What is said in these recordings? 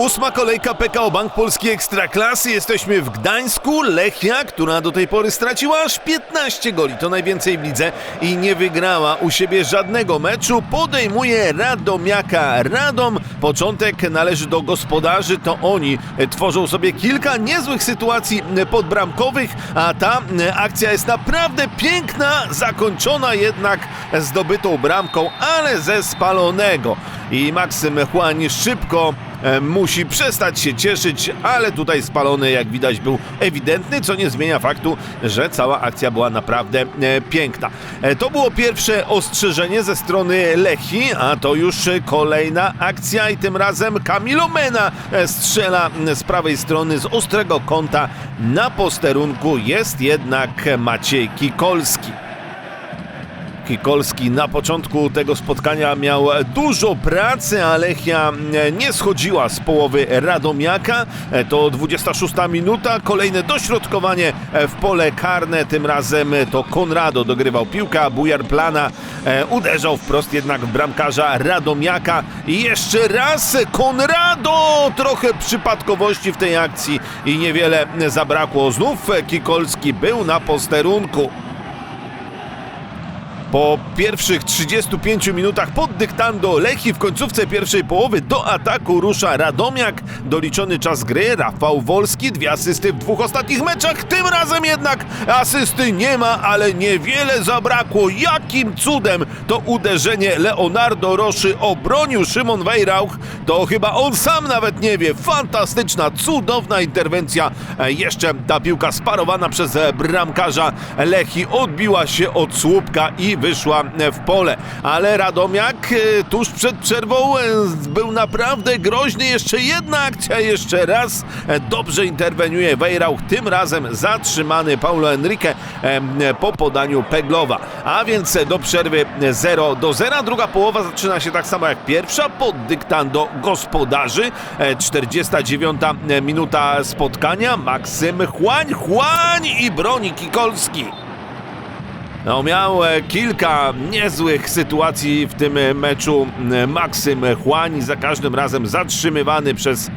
Ósma kolejka PKO Bank Polski Ekstraklasy. Jesteśmy w Gdańsku. Lechia, która do tej pory straciła aż 15 goli, to najwięcej w lidze i nie wygrała u siebie żadnego meczu, podejmuje Radomiaka. Radom, początek należy do gospodarzy, to oni tworzą sobie kilka niezłych sytuacji podbramkowych, a ta akcja jest naprawdę piękna, zakończona jednak zdobytą bramką, ale ze spalonego. I Maksym Chłań szybko musi przestać się cieszyć, ale tutaj spalony, jak widać, był ewidentny, co nie zmienia faktu, że cała akcja była naprawdę e, piękna. E, To było pierwsze ostrzeżenie ze strony Lechi, a to już kolejna akcja i tym razem Kamilo Mena e, strzela z prawej strony z ostrego kąta. Na posterunku jest jednak Maciej Kikolski. Kikolski na początku tego spotkania miał dużo pracy, a Lechia nie schodziła z połowy Radomiaka. To 26 minuta, kolejne dośrodkowanie w pole karne. Tym razem to Konrado dogrywał piłkę, a Bujar Plana e, uderzał wprost jednak w bramkarza Radomiaka. I jeszcze raz Konrado! Trochę przypadkowości w tej akcji i niewiele zabrakło. Znów Kikolski był na posterunku. Po pierwszych 35 minutach pod dyktando Lechi w końcówce pierwszej połowy do ataku rusza Radomiak. Doliczony czas gry Rafał Wolski, dwie asysty w dwóch ostatnich meczach. Tym razem jednak asysty nie ma, ale niewiele zabrakło. Jakim cudem to uderzenie Leonardo Roszy obronił Szymon Wejrauch. To chyba on sam nawet nie wie. Fantastyczna, cudowna interwencja. E, Jeszcze ta piłka sparowana przez e, bramkarza Lechi odbiła się od słupka i wyszła w pole. Ale Radomiak e, tuż przed przerwą e, był naprawdę groźny. Jeszcze jedna akcja, jeszcze raz. E, Dobrze interweniuje Wejrauch. Tym razem zatrzymany Paulo Enrique po podaniu Peglowa. A więc do przerwy 0 do 0. Druga połowa zaczyna się tak samo jak pierwsza pod dyktando gospodarzy. E, 49 minuta spotkania. Maksym Chłań, Chłań i broni Kikolski. No, miał e, kilka niezłych sytuacji w tym e, meczu Maksym Chłań, za każdym razem zatrzymywany przez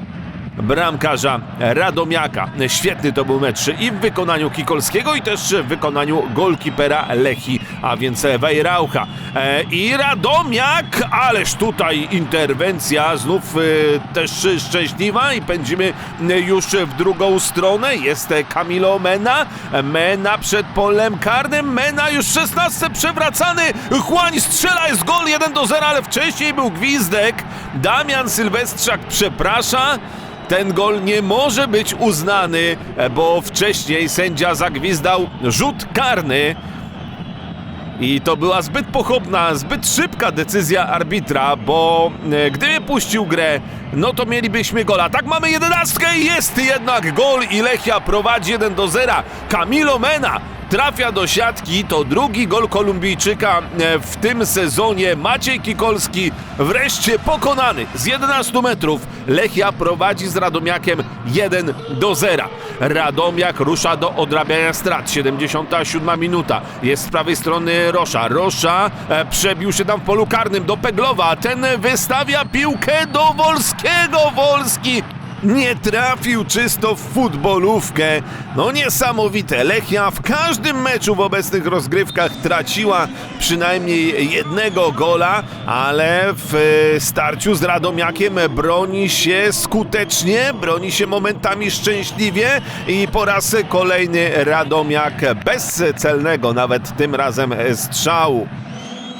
bramkarza Radomiaka. Świetny to był mecz i w wykonaniu Kikolskiego i też w wykonaniu golkipera Lechi, a więc Wejraucha. E, I Radomiak, ależ tutaj interwencja znów e, też szczęśliwa i pędzimy e, już w drugą stronę. Jest e, Camilo Mena, Mena przed polem karnym, Mena już 16 przewracany, Chłań strzela, jest gol 1 do 0, ale wcześniej był gwizdek. Damian Sylwestrzak przeprasza. Ten gol nie może być uznany, e, bo wcześniej sędzia zagwizdał rzut karny. I to była zbyt pochopna, zbyt szybka decyzja arbitra, bo e, gdyby puścił grę, no to mielibyśmy gola. Tak mamy jedenastkę i jest jednak gol i Lechia prowadzi 1 do 0. Camilo Mena trafia do siatki, to drugi gol Kolumbijczyka e, w tym sezonie. Maciej Kikolski wreszcie pokonany z 11 metrów. Lechia prowadzi z Radomiakiem 1 do 0. Radomiak rusza do odrabiania strat. 77 minuta. Jest z prawej strony Rosza. Rosza e, przebił się tam w polu karnym do Peglowa. Ten wystawia piłkę do Wolskiego. Wolski nie trafił czysto w futbolówkę. No niesamowite. Lechia w każdym meczu w obecnych rozgrywkach traciła przynajmniej jednego gola, ale w e, starciu z Radomiakiem broni się skutecznie, broni się momentami szczęśliwie i po raz kolejny Radomiak bez celnego nawet tym razem strzału.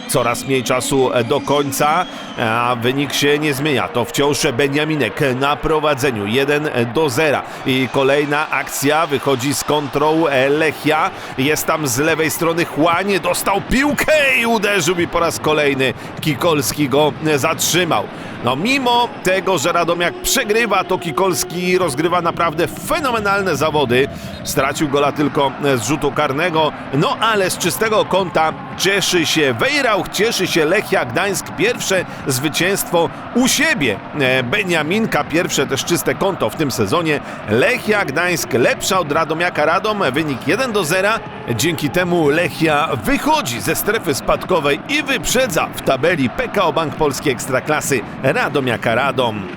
Coraz mniej czasu do końca, a wynik się nie zmienia. To wciąż Beniaminek na prowadzeniu 1 do 0. I kolejna akcja wychodzi z kontrą Lechia. Jest tam z lewej strony Chłanie, dostał piłkę i uderzył i po raz kolejny Kikolski go zatrzymał. No mimo tego, że Radomiak przegrywa, to Kikolski rozgrywa naprawdę fenomenalne zawody. Stracił gola tylko z rzutu karnego, no ale z czystego kąta cieszy się Wejrauch, cieszy się Lechia Gdańsk. Pierwsze zwycięstwo u siebie. E, Beniaminka, pierwsze też czyste konto w tym sezonie. Lechia Gdańsk lepsza od Radomiaka Radom, wynik 1 do 0. Dzięki temu Lechia wychodzi ze strefy spadkowej i wyprzedza w tabeli PKO Bank Polski Ekstraklasy Radomiaka Radom.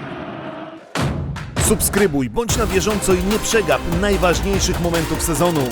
Subskrybuj, bądź na bieżąco i nie przegap najważniejszych momentów sezonu.